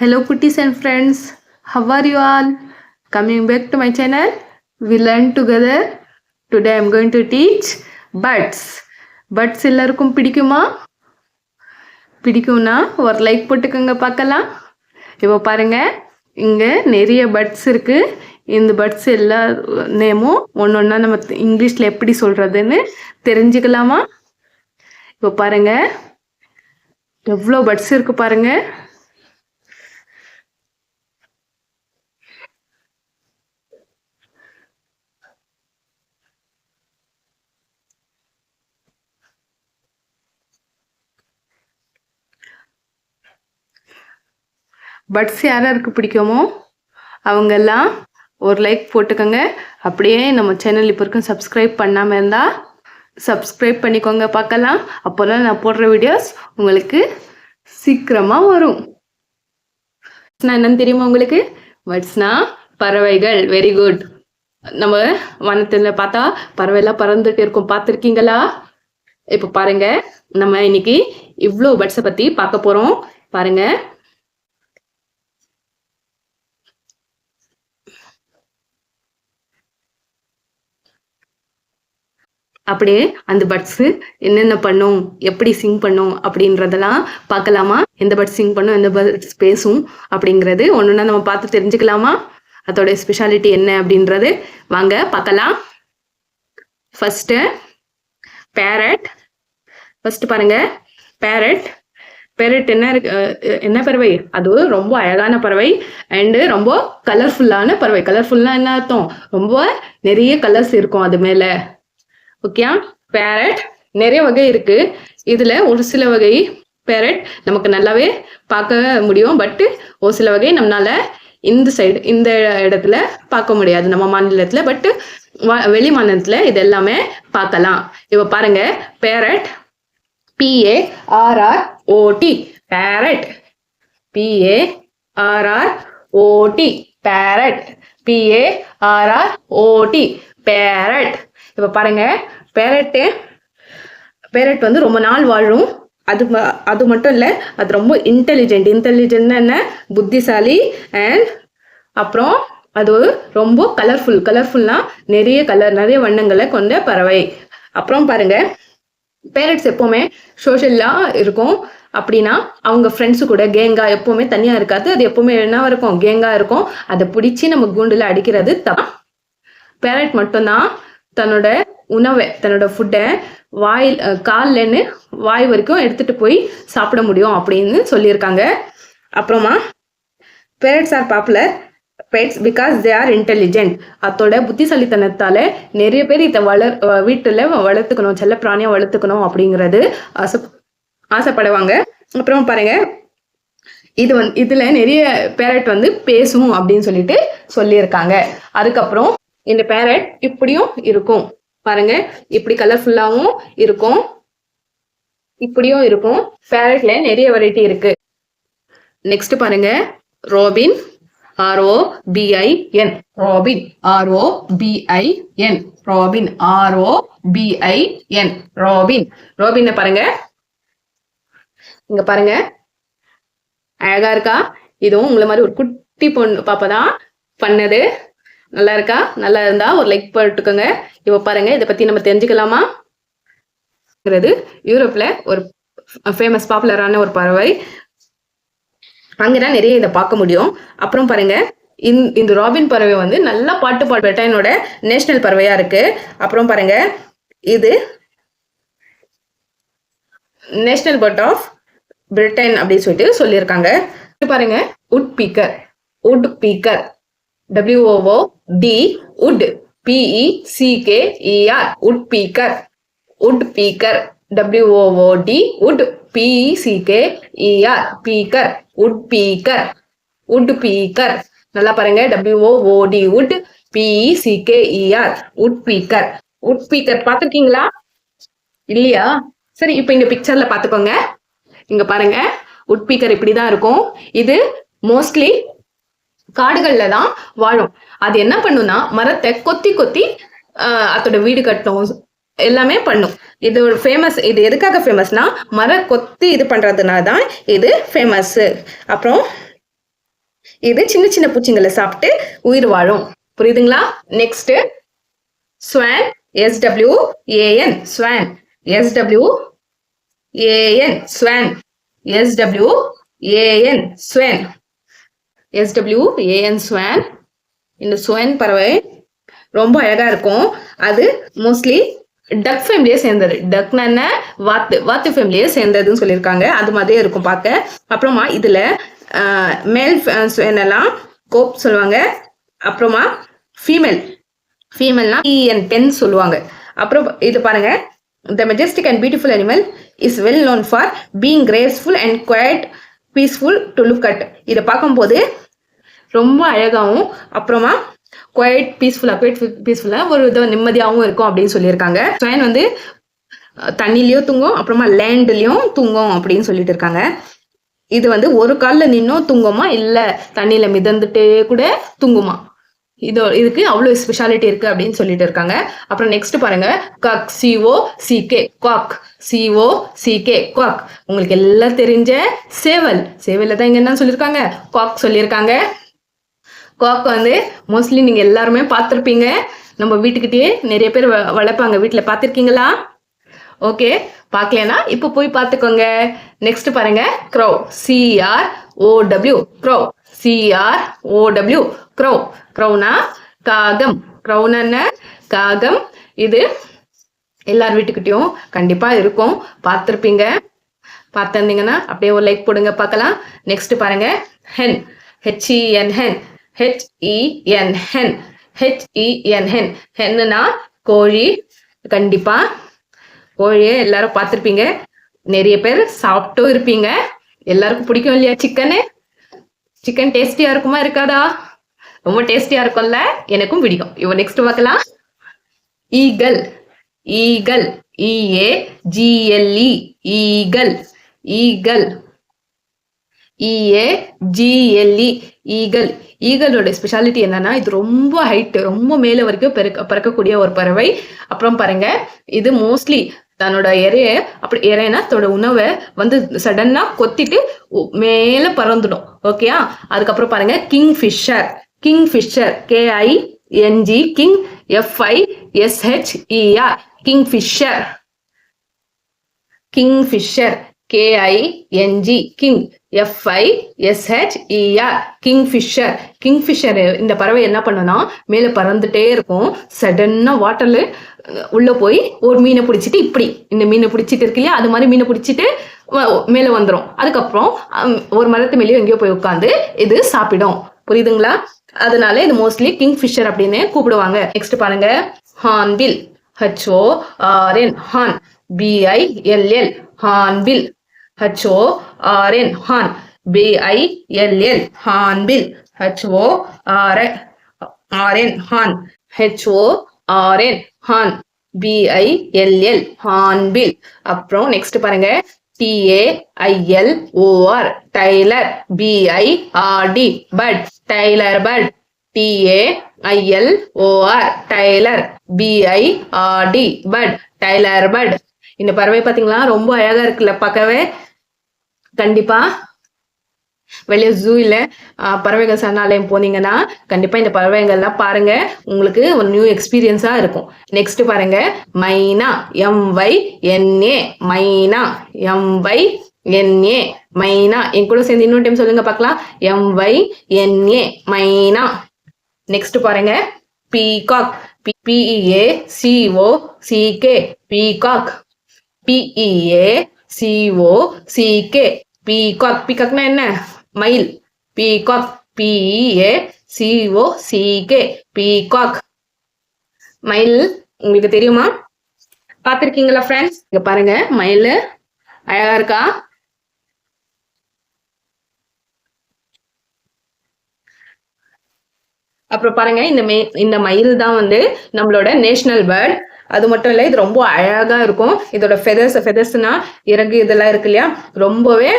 Hello, cuties and friends. How are you all? Coming back to my channel. We learn together. Today I'm going to teach buts buts எல்லாருக்கும் பிடிக்குமா பிடிக்கும்னா ஒரு like போட்டுக்கோங்க பார்க்கலாம் இப்போ பாருங்க இங்கே நிறைய பட்ஸ் இருக்குது இந்த பட்ஸ் எல்லா நேமும் ஒன்று ஒன்றா நம்ம இங்கிலீஷில் எப்படி சொல்கிறதுன்னு தெரிஞ்சுக்கலாமா இப்போ பாருங்கள் எவ்வளோ பட்ஸ் இருக்குது பாருங்கள் பட்ஸ் யார் யாருக்கு பிடிக்குமோ அவங்கெல்லாம் ஒரு லைக் போட்டுக்கோங்க. அப்படியே நம்ம சேனல் இப்போ இருக்கும் சப்ஸ்கிரைப் பண்ணாமல் இருந்தால் சப்ஸ்கிரைப் பண்ணிக்கோங்க பார்க்கலாம். அப்போல்லாம் நான் போடுற வீடியோஸ் உங்களுக்கு சீக்கிரமாக வரும். நான் என்னன்னு தெரியுமா உங்களுக்கு? பட்ஸ்னா பறவைகள். வெரி குட் நம்ம வனத்தில் பார்த்தா பறவைலாம் பறந்துட்டு இருக்கும். பார்த்துருக்கீங்களா? இப்போ பாருங்க. நம்ம இன்னைக்கு இவ்வளோ பட்ஸை பற்றி பார்க்க போகிறோம் பாருங்கள் அப்படியே அந்த பட்ஸு என்னென்ன பண்ணும் எப்படி சிங் பண்ணும் அப்படின்றதெல்லாம் பார்க்கலாமா? எந்த பட்ஸ் சிங் பண்ணும் எந்த பட்ஸ் பேசும் அப்படிங்கிறது ஒன்றுனா நம்ம பார்த்து தெரிஞ்சுக்கலாமா? அதோடைய ஸ்பெஷாலிட்டி என்ன அப்படின்றது வாங்க பார்க்கலாம். ஃபஸ்ட்டு பேரட் ஃபஸ்ட்டு பாருங்க பேரட் பேரட் என்ன இருக்கு என்ன பறவை? அது ரொம்ப அழகான பறவை அண்டு ரொம்ப கலர்ஃபுல்லான பறவை. கலர்ஃபுல்லாக என்ன அர்த்தம்? ரொம்ப நிறைய கலர்ஸ் இருக்கும் அது மேலே. ஓகே பேரட் நிறைய வகை இருக்கு. இதுல ஒரு சில வகை பேரட் நமக்கு நல்லாவே பார்க்க முடியும். பட்டு ஒரு சில வகை நம்மளால இந்த சைடு இந்த இடத்துல பார்க்க முடியாது. நம்ம மாநிலத்துல. பட்டு வெளி மாநிலத்துல இது எல்லாமே பார்க்கலாம். இப்போ பாருங்க. Parrot P A R R O T parrot P A R R O T parrot P A R R O T parrot இப்போ பாருங்க பேரட்டு பேரட் வந்து ரொம்ப நாள் வாழும். அது அது மட்டும் இல்லை அது ரொம்ப இன்டெலிஜென்ட் இன்டெலிஜென்ட் என்ன? புத்திசாலி அண்ட் அப்புறம் அது ரொம்ப கலர்ஃபுல் கலர்ஃபுல்னா நிறைய கலர் நிறைய வண்ணங்களை கொண்ட பறவை. அப்புறம் பாருங்க பேரட்ஸ் எப்போவுமே சோஷியலாக இருக்கும். அப்படின்னா அவங்க ஃப்ரெண்ட்ஸு கூட கேங்கா எப்போவுமே தனியாக இருக்காது. அது எப்போவுமே என்ன இருக்கும்? கேங்கா இருக்கும். அதை பிடிச்சி நம்ம கூண்டில் அடிக்கிறது தான் பேரட் மட்டும்தான். தன்னோட உணவை தன்னோட ஃபுட்டை வாயில் கால்லன்னு வாய் வரைக்கும் எடுத்துட்டு போய் சாப்பிட முடியும் அப்படின்னு சொல்லியிருக்காங்க. அப்புறமா parrots are popular pets because they are intelligent அதோட புத்திசாலித்தனத்தால நிறைய பேர் இதை வளர் வீட்டில் வளர்த்துக்கணும் செல்ல பிராணியாக வளர்த்துக்கணும் அப்படிங்கிறது ஆசை ஆசைப்படுவாங்க. அப்புறம் பாருங்க இது வந்து இதில் நிறைய பேரட் வந்து பேசும் அப்படின்னு சொல்லிட்டு சொல்லியிருக்காங்க. அதுக்கப்புறம் இந்த பேரட் இப்படியும் இருக்கும். பாருங்க இப்படி கலர்ஃபுல்லாகவும் இருக்கும். இப்படியும் இருக்கும். பேரட்ல நிறைய வெரைட்டி இருக்கு. நெக்ஸ்ட் பாருங்க robin R O B I N robin R O B I N robin R O B I N robin robin பாருங்க. இங்க பாருங்க. அழகா இருக்கா? இதுவும் உங்களை மாதிரி ஒரு குட்டி பொண்ணு பாப்பதான் பண்ணது. நல்லா இருக்கா நல்லா இருந்தா ஒரு லைக் போட்டுக்கோங்க. இப்போ பாருங்க இதை பத்தி நம்ம தெரிஞ்சுக்கலாமா? யூரோப்ல ஒரு ஃபேமஸ் பாப்புலரான ஒரு பறவை. அங்கதான் நிறைய இதை பார்க்க முடியும். அப்புறம் பாருங்க இந்த ராபின் பறவை வந்து நல்லா பாட்டு பாடு பிரிட்டனோட நேஷனல் பறவையா இருக்கு. அப்புறம் பாருங்க இது நேஷனல் பேர்ட் ஆஃப் பிரிட்டன் அப்படின்னு சொல்லிட்டு சொல்லியிருக்காங்க. பாருங்க woodpecker woodpecker W O O D wood P E C K E R woodpecker woodpecker W O O D wood P E C K E R pecker woodpecker woodpecker நல்லா பாருங்க. WOOD wood பிஇசிகேஇஆர் உட் beaker woodpecker பார்த்துருக்கீங்களா? இல்லையா? சரி இப்போ இங்க பிக்சர்ல பார்த்துக்கோங்க. இங்க பாருங்க. உட் பீக்கர் இப்படி தான் இருக்கும். இது மோஸ்ட்லி காடுகள்ல தான் வாழும். அது என்ன பண்ணும்னா மரத்தை கொத்தி கொத்தி அதோட வீடு கட்டும் எல்லாமே பண்ணும். இது ஒரு ஃபேமஸ் இது எதுக்காக ஃபேமஸ்னா மர கொத்தி இது பண்ணுறதுனால தான் இது ஃபேமஸ்ஸு அப்புறம் இது சின்ன சின்ன பூச்சிங்களை சாப்பிட்டு உயிர் வாழும். புரியுதுங்களா? Next swan S W A N swan S W A N swan S W A N swan S W A N swan இந்த ஸ்வேன் பறவை ரொம்ப அழகா இருக்கும். அது மோஸ்ட்லி டக் ஃபேமிலியே சேர்ந்தது. டக்னா என்ன? வாத்து. வாத்து ஃபேமிலியே சேர்ந்ததுன்னு சொல்லியிருக்காங்க. அது மாதிரியே இருக்கும் பார்க்க. அப்புறமா இதுல மேல் என்னெல்லாம் கோப் சொல்லுவாங்க. அப்புறமா ஃபீமேல் ஃபீமேல்னா என் பெண் சொல்லுவாங்க. அப்புறம் இது பாருங்க. The majestic and beautiful animal is well known for being graceful and quite peaceful to look at இதை பார்க்கும்போது ரொம்ப அழகாகவும் அப்புறமா குவைட் பீஸ்ஃபுல்லாக குவைட் பீஸ்ஃபுல்லாக ஒரு வித நிம்மதியாகவும் இருக்கும் அப்படின்னு சொல்லியிருக்காங்க. ஸ்வயன் வந்து தண்ணிலையும் தூங்கும் அப்புறமா லேண்ட்லேயும் தூங்கும் அப்படின்னு சொல்லிட்டு இருக்காங்க. இது வந்து ஒரு காலில் நின்னும் தூங்குமா? இல்லை தண்ணியில் மிதந்துட்டே கூட தூங்குமா? இதோ இதுக்கு அவ்வளோ ஸ்பெஷாலிட்டி இருக்கு அப்படின்னு சொல்லிட்டு இருக்காங்க. அப்புறம் நெக்ஸ்ட் பாருங்க. Cock C O C K quack C O C K quack உங்களுக்கு எல்லாம் தெரிஞ்ச சேவல். சேவலில் தான் இங்க என்ன சொல்லியிருக்காங்க குவாக் சொல்லியிருக்காங்க குவாக் வந்து மோஸ்ட்லி நீங்கள் எல்லாருமே பார்த்துருப்பீங்க. நம்ம வீட்டுக்கிட்டேயே நிறைய பேர் வ- வளர்ப்பாங்க. வீட்டில் பார்த்துருக்கீங்களா? ஓகே பார்க்கலனா இப்போ போய் பார்த்துக்கோங்க. நெக்ஸ்ட் பாருங்க. Crow C R O W crow C R O W crow க்ரௌனா காகம். க்ரௌனா என்ன? காகம். இது எல்லார் வீட்டுக்கிட்டையும் கண்டிப்பா இருக்கும். பார்த்துருப்பீங்க. பார்த்துருந்தீங்கன்னா அப்படியே ஒரு லைக் போடுங்க பார்க்கலாம். நெக்ஸ்ட் பாருங்க. Hen H E N hen H E N hen H E N hen henna கோழி. கண்டிப்பா. கோழியை எல்லாரும் பார்த்துருப்பீங்க. நிறைய பேர் சாப்பிட்டும் இருப்பீங்க. எல்லாருக்கும் பிடிக்கும் இல்லையா சிக்கனு? சிக்கன் டேஸ்டியா இருக்குமா இருக்காதா? ரொம்ப டேஸ்டியா இருக்கும்ல? எனக்கும் பிடிக்கும். இப்போ நெக்ஸ்ட் பார்க்கலாம். Eagle eagle E A G L E eagle eagle E A G L E eagle ஈகலோட speciality என்னன்னா இது ரொம்ப ஹைட் ரொம்ப மேலே வரைக்கும் பெருக்க பறக்கக்கூடிய ஒரு பறவை. அப்புறம் பாருங்க இது மோஸ்ட்லி தன்னோட இறைய அப்படி இறையனா தன்னோட உணவை வந்து சடனா கொத்திட்டு மேல பறந்துடும். ஓகேயா அதுக்கப்புறம் பாருங்க kingfisher kingfisher K I N G king F I S H E R kingfisher kingfisher K I N G king F I S H E R king kingfisher இந்த பறவை என்ன பண்ணுன்னா மேலே பறந்துட்டே இருக்கும். சடனாக வாட்டரில் உள்ளே போய் ஒரு மீனை பிடிச்சிட்டு இப்படி இந்த மீனை பிடிச்சிட்டு இருக்கு இல்லையா அது மாதிரி மீனை பிடிச்சிட்டு வ- மேலே வந்துடும் அதுக்கப்புறம் அம், ஒரு மரத்து மேலேயும் எங்கேயோ போய் உட்காந்து இது சாப்பிடும். புரியுதுங்களா? அதனால இது மோஸ்ட்லி கிங் ஃபிஷர் அப்படின்னு கூப்பிடுவாங்க. நெக்ஸ்ட் பாருங்க. Hornbill H O R N horn B I L L hornbill H O R N horn B I L L hornbill H O R R N horn H O R N horn B I L L hornbill அப்புறம் next பாருங்க. T A I L O R tailor B I R D bird tailor bird T A I L O R tailor B I R D bird tailor bird இந்த பறவை பார்த்தீங்களா ரொம்ப அழகா இருக்குல்ல பார்க்கவே. கண்டிப்பா. வெளியே ஜூ இல்ல ஆஹ், பறவைகள் சரணாலயம் போனீங்கன்னா கண்டிப்பா இந்த பறவைகள்லாம் பாருங்க. உங்களுக்கு ஒரு நியூ எக்ஸ்பீரியன்ஸா இருக்கும். நெக்ஸ்ட் பாருங்க. Myna M M Y N A myna M M Y N A myna. என் கூட சேர்ந்து இன்னொரு டைம் சொல்லுங்க பார்க்கலாம். M Y N A myna. Next பாருங்க. Peacock P E A C O C K peacock P E A C O C K peacock பீகாக்னா என்ன? மயில். Peacock P E A C O C K peacock மயில் உங்களுக்கு தெரியுமா? பார்த்துருக்கீங்களா friends இங்க பாருங்க மயில். அழகா இருக்கா? அப்புறம் பாருங்க இந்த மே இந்த மயில் தான் வந்து நம்மளோட நேஷனல் பேர்ட் அது மட்டும் இல்லை இது ரொம்ப அழகா இருக்கும். இதோட ஃபெதர்ஸ் ஃபெதர்ஸ்னா இறகு இதெல்லாம் இருக்கு இல்லையா? ரொம்பவே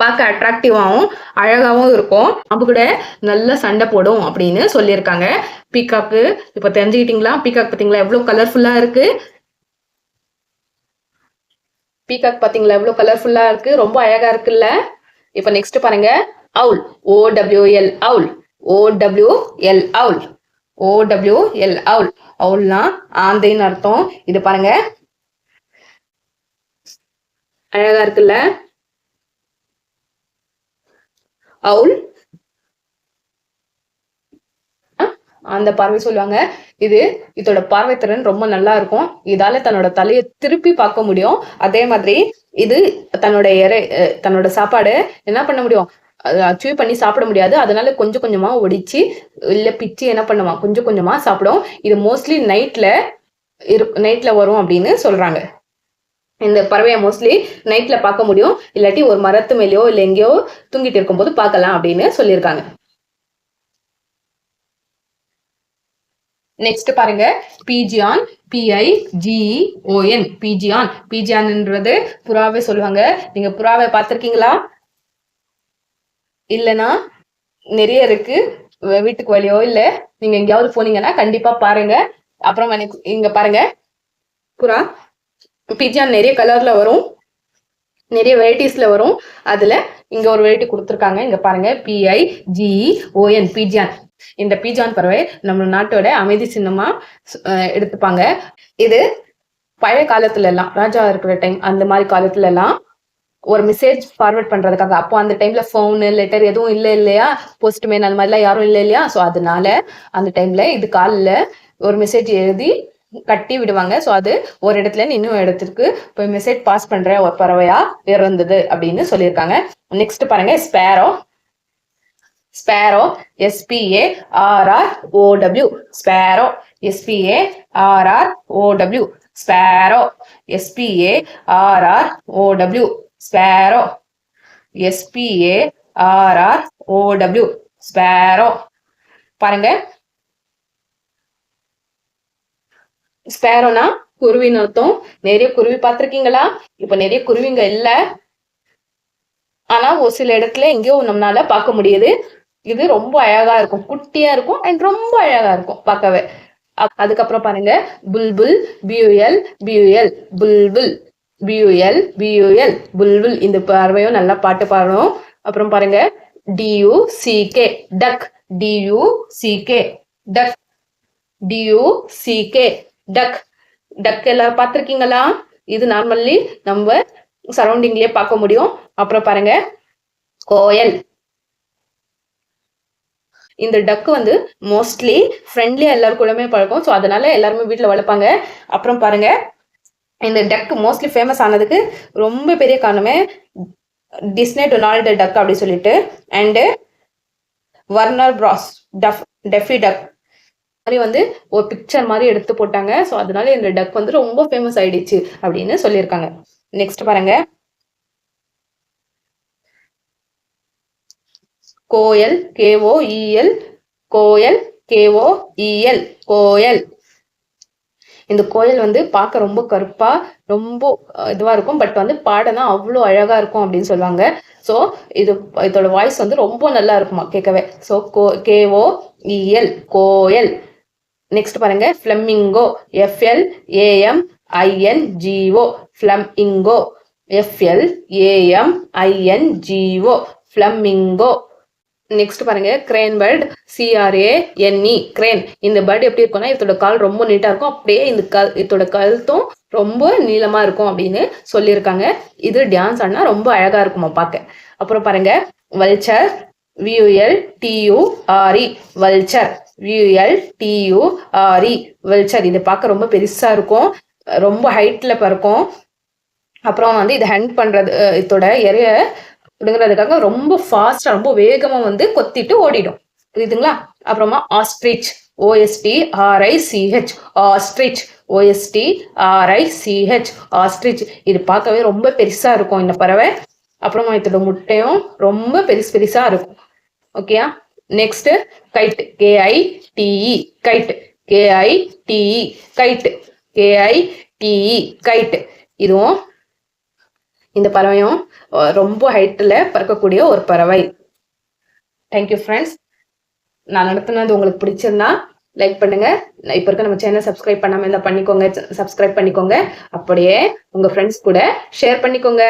பார்க்க அட்ராக்டிவாகவும் அழகாகவும் இருக்கும். அப்ப கூட நல்ல சண்டை போடும் அப்படின்னு சொல்லியிருக்காங்க. பீகாக்கு இப்போ தெரிஞ்சுக்கிட்டீங்களா? பீகாக் பார்த்தீங்களா? எவ்வளோ கலர்ஃபுல்லாக இருக்கு? பீகாக் பார்த்தீங்களா? எவ்வளோ கலர்ஃபுல்லாக இருக்கு? ரொம்ப அழகா இருக்குல்ல? இப்போ நெக்ஸ்ட் பாருங்க. அவுல் ஓடபிள்யூஎல் அவுல் ஓடபிள்யூஎல் அவுல் ஓடபிள்யூஎல் அவுல் அவுல்னா ஆந்தைன்னு அர்த்தம். இது பாருங்க. அழகா இருக்குல்ல? அவுல் அந்த பறவை சொல்லுவாங்க. இது இதோட பார்வை திறன் ரொம்ப நல்லா இருக்கும். இதால தன்னோட தலையை திருப்பி பார்க்க முடியும். அதே மாதிரி இது தன்னோட இறை தன்னோட சாப்பாடு என்ன பண்ண முடியும்? அச்சீவ் பண்ணி சாப்பிட முடியாது. அதனால கொஞ்சம் கொஞ்சமா ஒடிச்சு இல்ல பிச்சு என்ன பண்ணுவான்? கொஞ்சம் கொஞ்சமா சாப்பிடும். இது மோஸ்ட்லி நைட்ல இரு நைட்ல வரும் அப்படின்னு சொல்றாங்க. இந்த பறவையை மோஸ்ட்லி நைட்ல பார்க்க முடியும். இல்லாட்டி ஒரு மரத்து மேலேயோ இல்லை எங்கேயோ தூங்கிட்டு இருக்கும்போது பார்க்கலாம் அப்படின்னு சொல்லியிருக்காங்க. நெக்ஸ்ட் பாருங்க. பிஜியான் பிஐ ஜிஓஎன் பிஜியான் பிஜியான்ன்றது புறாவே சொல்லுவாங்க. நீங்க புறாவை பார்த்துருக்கீங்களா? இல்லைன்னா நிறைய இருக்கு. வீட்டுக்கு வழியோ இல்லை நீங்க எங்கேயாவது போனீங்கன்னா கண்டிப்பா பாருங்க. அப்புறம் இங்க பாருங்க. புறா பிஜா நிறைய கலர்ல வரும். நிறைய வெரைட்டிஸ்ல வரும். அதுல இங்க ஒரு வெரைட்டி கொடுத்துருக்காங்க. இங்க பாருங்க. பிஐ ஜிஇ ஓஎன் பிஜியான் இந்த பீஜான் பறவை நம்ம நாட்டோட அமைதி சின்னமா எடுத்துப்பாங்க. இது பழைய காலத்துல எல்லாம் ராஜா இருக்கிற டைம் அந்த மாதிரி காலத்துல எல்லாம் ஒரு மெசேஜ் ஃபார்வர்ட் பண்றதுக்காக. அப்போ அந்த டைம்ல ஃபோனு லெட்டர் எதுவும் இல்லை இல்லையா? போஸ்ட்மேன் அந்த மாதிரிலாம் யாரும் இல்லை இல்லையா? ஸோ அதனால அந்த டைம்ல இது காலில் ஒரு மெசேஜ் எழுதி கட்டி விடுவாங்க. ஸோ அது ஒரு இடத்துல இன்னும் இடத்துக்கு போய் மெசேஜ் பாஸ் பண்ற ஒரு பறவையா இறந்தது அப்படின்னு சொல்லியிருக்காங்க. நெக்ஸ்ட் பாருங்க. Sparrow sparrow S P A R R O W sparrow S P A R R O W sparrow S P A R R O W sparrow S P A R R O W sparrow பாருங்க. ஸ்பேரோனா குருவின்னு அர்த்தம். நிறைய குருவி பார்த்துருக்கீங்களா? இப்ப நிறைய குருவிங்க இல்ல. ஆனா ஒரு சில இடத்துல எங்கேயோ நம்மளால பார்க்க முடியுது. இது ரொம்ப அழகா இருக்கும். குட்டியா இருக்கும் அண்ட் ரொம்ப அழகா இருக்கும் பார்க்கவே. அதுக்கப்புறம் பாருங்க. Bulbul B U L B U L bulbul. B U L B U L bulbul இந்த பறவையும் நல்லா பாட்டு பாடணும். அப்புறம் பாருங்க. D U C K duck D U C K duck D U C K duck duck எல்லாரும் பார்த்துருக்கீங்களா? இது நார்மல்லி நம்ம சரௌண்டிங்லயே பார்க்க முடியும். அப்புறம் பாருங்க. கோயல். இந்த டக்கு வந்து மோஸ்ட்லி ஃப்ரெண்ட்லியா எல்லாருக்குள்ளமே பழக்கம் ஸோ அதனால எல்லாருமே வீட்டில் வளர்ப்பாங்க. அப்புறம் பாருங்க. இந்த டக் மோஸ்ட்லி ஃபேமஸ் ஆனதுக்கு ரொம்ப பெரிய காரணமே டிஸ்னே டொனால்டு டக் அப்படின்னு சொல்லிட்டு. And Warner Bros tough Daffy டக் மாதிரி வந்து ஒரு பிக்சர் மாதிரி எடுத்து போட்டாங்க. ஸோ அதனால இந்த டக் வந்து ரொம்ப ஃபேமஸ் ஆயிடுச்சு அப்படின்னு சொல்லியிருக்காங்க. நெக்ஸ்ட் பாருங்க. Koel K O E L koel K O E L koel. இந்த கோயில் வந்து பார்க்க ரொம்ப கருப்பா ரொம்ப இதுவா இருக்கும். பட் வந்து பாடனா அவ்வளோ அழகா இருக்கும் அப்படின்னு சொல்லுவாங்க. ஸோ இது இதோட வாய்ஸ் வந்து ரொம்ப நல்லா இருக்குமா கேட்கவே. ஸோ கோ K O E L koel. Next பாருங்க. Flamingo F L A M I N G O flamingo F L A M I N G O flamingo next பாருங்க. Crane bird C R A N E crane இந்த bird எப்படி இருக்கும்னா இதோட கால் ரொம்ப நீட்டா இருக்கும். அப்படியே இந்த கல் இதோட கழுத்தும் ரொம்ப நீளமா இருக்கும் அப்படின்னு சொல்லியிருக்காங்க. இது டான்ஸ் ஆனா ரொம்ப அழகா இருக்குமா பார்க்க. அப்புறம் பாருங்க. Vulture V U L T U R E vulture V U L T U R E vulture இது பார்க்க ரொம்ப பெருசா இருக்கும். ரொம்ப ஹைட்ல பறக்கும். அப்புறம் வந்து இது ஹேண்ட் பண்றது இதோட எரிய அப்படிங்கிறதுக்காக ரொம்ப ஃபாஸ்டா ரொம்ப வேகமா வந்து கொத்திட்டு ஓடிடும். புரியுதுங்களா? அப்புறமா ostrich O S T R I C H ostrich O S T R I C H ostrich இது பார்க்கவே ரொம்ப பெருசா இருக்கும் இந்த பறவை. அப்புறமா இதோட முட்டையும் ரொம்ப பெருசு பெருசா இருக்கும். ஓகேயா next kite K I T E kite K I T E kite K I T E kite இதுவும் இந்த பறவையும் ரொம்ப ஹைட்டில் பறக்கக்கூடிய ஒரு பறவை. தேங்க்யூ ஃப்ரெண்ட்ஸ் நான் நடத்தினது உங்களுக்கு பிடிச்சிருந்தா லைக் பண்ணுங்க. இப்போ இருக்க நம்ம சேனல் சப்ஸ்கிரைப் பண்ணாமல் இருந்தால் பண்ணிக்கோங்க. சப்ஸ்கிரைப் பண்ணிக்கோங்க. அப்படியே உங்கள் ஃப்ரெண்ட்ஸ் கூட ஷேர் பண்ணிக்கோங்க.